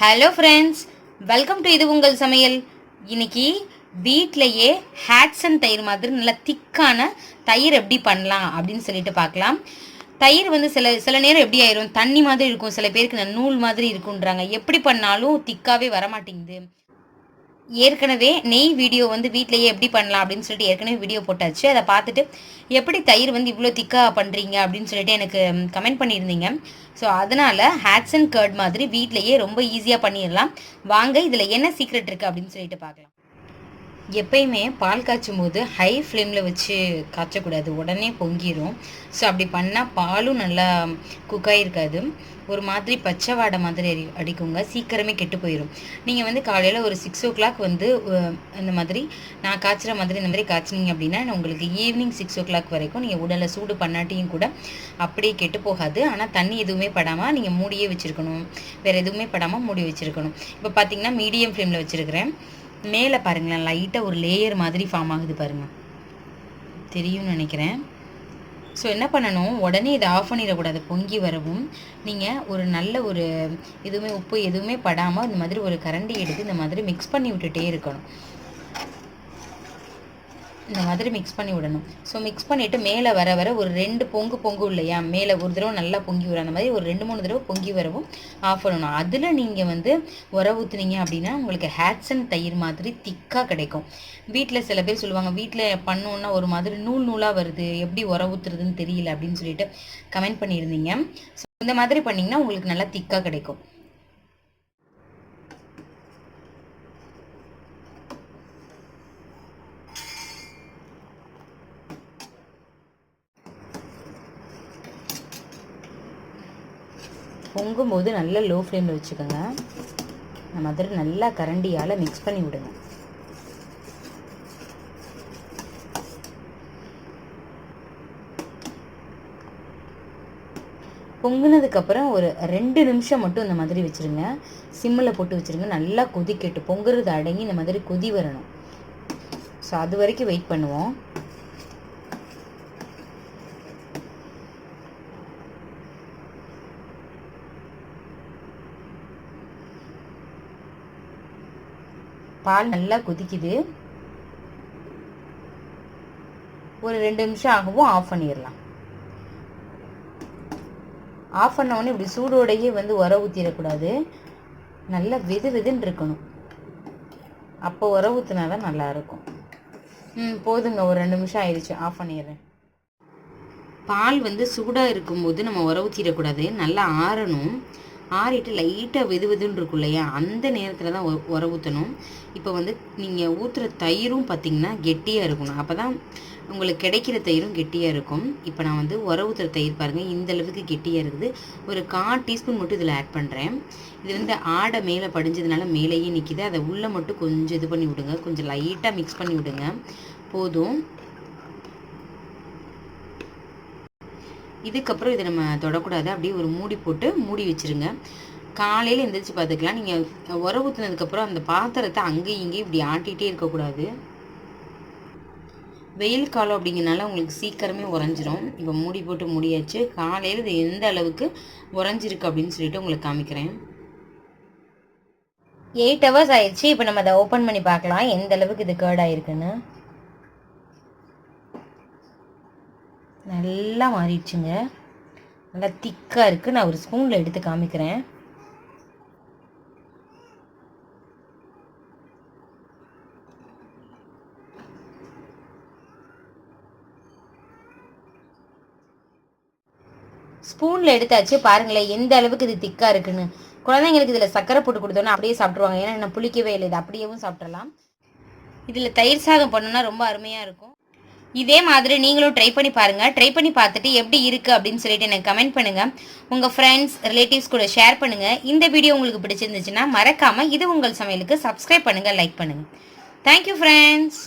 Hello friends welcome to இது உங்கள் சமையல். இன்னைக்கு வீட்டிலையே ஹேட்ஸன் தயிர் மாதிரி நல்ல திக்கான தயிர் எப்படி பண்ணலாம் அப்படின்னு சொல்லிட்டு பார்க்கலாம். தயிர் வந்து சில சில நேரம் எப்படி ஆயிரும்? தண்ணி மாதிரி இருக்கும். சில பேருக்கு நூல் மாதிரி இருக்குன்றாங்க. எப்படி பண்ணாலும் திக்காவே வரமாட்டேங்குது. ஏற்கனவே நெய் வீடியோ வந்து வீட்லயே எப்படி பண்ணலாம் அப்படின்னு சொல்லிட்டு ஏற்கனவே வீடியோ போட்டாச்சு. அதை பார்த்துட்டு எப்படி தயிர் வந்து இவ்வளோ திக்காக பண்ணுறீங்க அப்படின்னு சொல்லிட்டு எனக்கு கமெண்ட் பண்ணியிருந்தீங்க. ஸோ அதனால் ஹேட்ஸ் அண்ட் கர்ட் மாதிரி வீட்லயே ரொம்ப ஈஸியாக பண்ணிடலாம். வாங்க இதில் என்ன சீக்ரெட் இருக்குது அப்படின்னு சொல்லிட்டு பார்க்கலாம். எப்பயுமே பால் காய்ச்சும் போது ஹை ஃப்ளேமில் வச்சு காய்ச்சக்கூடாது. உடனே பொங்கிடும் ஸோ அப்படி பண்ணால் பாலும் நல்லா குக் ஆகிருக்காது ஒரு மாதிரி பச்சை வாடை மாதிரி அடி அடிக்குங்க. சீக்கிரமே கெட்டு போயிடும் நீங்கள் வந்து காலையில் ஒரு சிக்ஸ் ஓ கிளாக் வந்து இந்த மாதிரி நான் காய்ச்சுற மாதிரி இந்த மாதிரி காய்ச்சினீங்க அப்படின்னா உங்களுக்கு ஈவினிங் சிக்ஸ் ஓ கிளாக் வரைக்கும் நீங்கள் உடலை சூடு பண்ணாட்டியும் கூட அப்படியே கெட்டு போகாது. ஆனால் தண்ணி எதுவுமே படாமல் நீங்கள் மூடியே வச்சுருக்கணும். வேறு எதுவுமே படாமல் மூடி வச்சுருக்கணும். இப்போ பார்த்தீங்கன்னா மீடியம் ஃப்ளேமில் வச்சுருக்கிறேன். மேலே பாருங்களேன் லைட்டாக ஒரு லேயர் மாதிரி ஃபார்ம் ஆகுது பாருங்கள் தெரியும்னு நினைக்கிறேன். ஸோ என்ன பண்ணணும்? உடனே இதை ஆஃப் பண்ணிடக்கூடாது. பொங்கி வரவும் நீங்கள் ஒரு நல்ல ஒரு எதுவுமே உப்பு எதுவுமே படாமல் இந்த மாதிரி ஒரு கரண்டி எடுத்து இந்த மாதிரி மிக்ஸ் பண்ணி விட்டுட்டே இருக்கணும். இந்த மாதிரி மிக்ஸ் பண்ணி விடணும். ஸோ மிக்ஸ் பண்ணிவிட்டு மேலே வர வர ஒரு ரெண்டு பொங்கு பொங்கு இல்லையா? மேலே ஒரு தடவை நல்லா பொங்கி வரும். அந்த மாதிரி ஒரு ரெண்டு மூணு தடவை பொங்கி வரவும் ஆஃப் பண்ணணும். அதில் நீங்கள் வந்து உர ஊற்றுனீங்க அப்படின்னா உங்களுக்கு ஹேட்ஸன் தயிர் மாதிரி திக்காக கிடைக்கும். வீட்டில் சில பேர் சொல்லுவாங்க வீட்டில் பண்ணோன்னா ஒரு மாதிரி நூல் நூலாக வருது. எப்படி உர ஊற்றுறதுன்னு தெரியல அப்படின்னு சொல்லிட்டு கமெண்ட் பண்ணியிருந்தீங்க. ஸோ இந்த மாதிரி பண்ணிங்கன்னா உங்களுக்கு நல்லா திக்காக கிடைக்கும். பொங்கும்போது நல்லா லோ ஃப்ளேமில் வச்சுக்கோங்க. இந்த மாதிரி நல்லா கரண்டியால் மிக்ஸ் பண்ணி விடுங்க. பொங்குனதுக்கப்புறம் ஒரு ரெண்டு நிமிஷம் மட்டும் இந்த மாதிரி வச்சுருங்க. சிம்மில் போட்டு வச்சுருங்க. நல்லா கொதிக்கட்டு பொங்குறது அடங்கி இந்த மாதிரி கொதி வரணும். ஸோ அது வரைக்கும் வெயிட் பண்ணுவோம். பால் நல்லா கொதிக்குது. ஒரு ரெண்டு நிமிஷம் ஆகவும் ஆஃப் பண்ணிடலாம். ஆஃப் பண்ண உடனே இப்படி சூடோடையே வந்து உர ஊற்றிடக்கூடாது நல்லா வெது வெதுன்னு இருக்கணும். அப்போ உர ஊற்றினா தான் நல்லா இருக்கும். ம் போதுங்க. ஒரு ரெண்டு நிமிஷம் ஆயிடுச்சு. ஆஃப் பண்ணிடுறேன். பால் வந்து சூடாக இருக்கும்போது நம்ம உர ஊற்றிடக்கூடாது நல்லா ஆறணும். ஆறிட்டு லைட்டாக வெது வெதுன்னு இருக்கும் இல்லையா? அந்த நேரத்தில் தான் உர ஊற்றணும் இப்போ வந்து நீங்கள் ஊற்றுற தயிரும் பார்த்தீங்கன்னா கெட்டியாக இருக்கணும். அப்போ தான் உங்களுக்கு கிடைக்கிற தயிரும் கெட்டியாக இருக்கும். இப்போ நான் வந்து உர ஊற்றுற தயிர் பாருங்கள் இந்த அளவுக்கு கெட்டியாக இருக்குது. ஒரு கால் டீஸ்பூன் மட்டும் இதில் ஆட் பண்ணுறேன் இது வந்து ஆடை மேலே படிஞ்சதுனால மேலேயே நிற்கிது அதை உள்ளே மட்டும் கொஞ்சம் இது பண்ணி விடுங்க. கொஞ்சம் லைட்டாக மிக்ஸ் பண்ணி விடுங்க. போதும். இதுக்கப்புறம் இதை நம்ம தொடக்கூடாது. அப்படியே ஒரு மூடி போட்டு மூடி வச்சிருங்க. காலையில் எந்திரிச்சு பார்த்துக்கலாம். நீங்கள் உர ஊற்றுனதுக்கப்புறம் அந்த பாத்திரத்தை அங்கேயும் இங்கேயும் இப்படி ஆட்டிகிட்டே இருக்கக்கூடாது. வெயில் காலம் அப்படிங்கிறனால உங்களுக்கு சீக்கிரமே உறைஞ்சிரும். இப்போ மூடி போட்டு மூடியாச்சு. காலையில் இது எந்த அளவுக்கு உறைஞ்சிருக்கு அப்படின்னு சொல்லிட்டு உங்களுக்கு காமிக்கிறேன். எயிட் ஹவர்ஸ் ஆயிடுச்சு. இப்போ நம்ம அதை ஓப்பன் பண்ணி பார்க்கலாம். எந்த அளவுக்கு இது கேர்ட் ஆயிருக்குன்னு. நல்லா மாறிடுச்சுங்க. நல்லா திக்காக இருக்குது நான் ஒரு ஸ்பூனில் எடுத்து காமிக்கிறேன். ஸ்பூனில் எடுத்தாச்சு. பாருங்களேன் எந்த அளவுக்கு இது திக்காக இருக்குன்னு. குழந்தைங்களுக்கு இதில் சக்கரை போட்டு கொடுத்தோன்னா அப்படியே சாப்பிட்ருவாங்க ஏன்னா நான் புளிக்கவே இல்லை. இது அப்படியேவும் சாப்பிட்றலாம் இதில் தயிர் சாதம் பண்ணோன்னா ரொம்ப அருமையாக இருக்கும். இதே மாதிரி நீங்களும் ட்ரை பண்ணி பாருங்கள் ட்ரை பண்ணி பார்த்துட்டு எப்படி இருக்குது அப்படின்னு சொல்லிட்டு எனக்கு கமெண்ட் பண்ணுங்கள் உங்கள் ஃப்ரெண்ட்ஸ் ரிலேட்டிவ்ஸ் கூட ஷேர் பண்ணுங்கள் இந்த வீடியோ உங்களுக்கு பிடிச்சிருந்துச்சுன்னா மறக்காமல் இது உங்கள் சமையலுக்கு சப்ஸ்கிரைப் பண்ணுங்கள் லைக் பண்ணுங்கள் தேங்க்யூ ஃப்ரெண்ட்ஸ்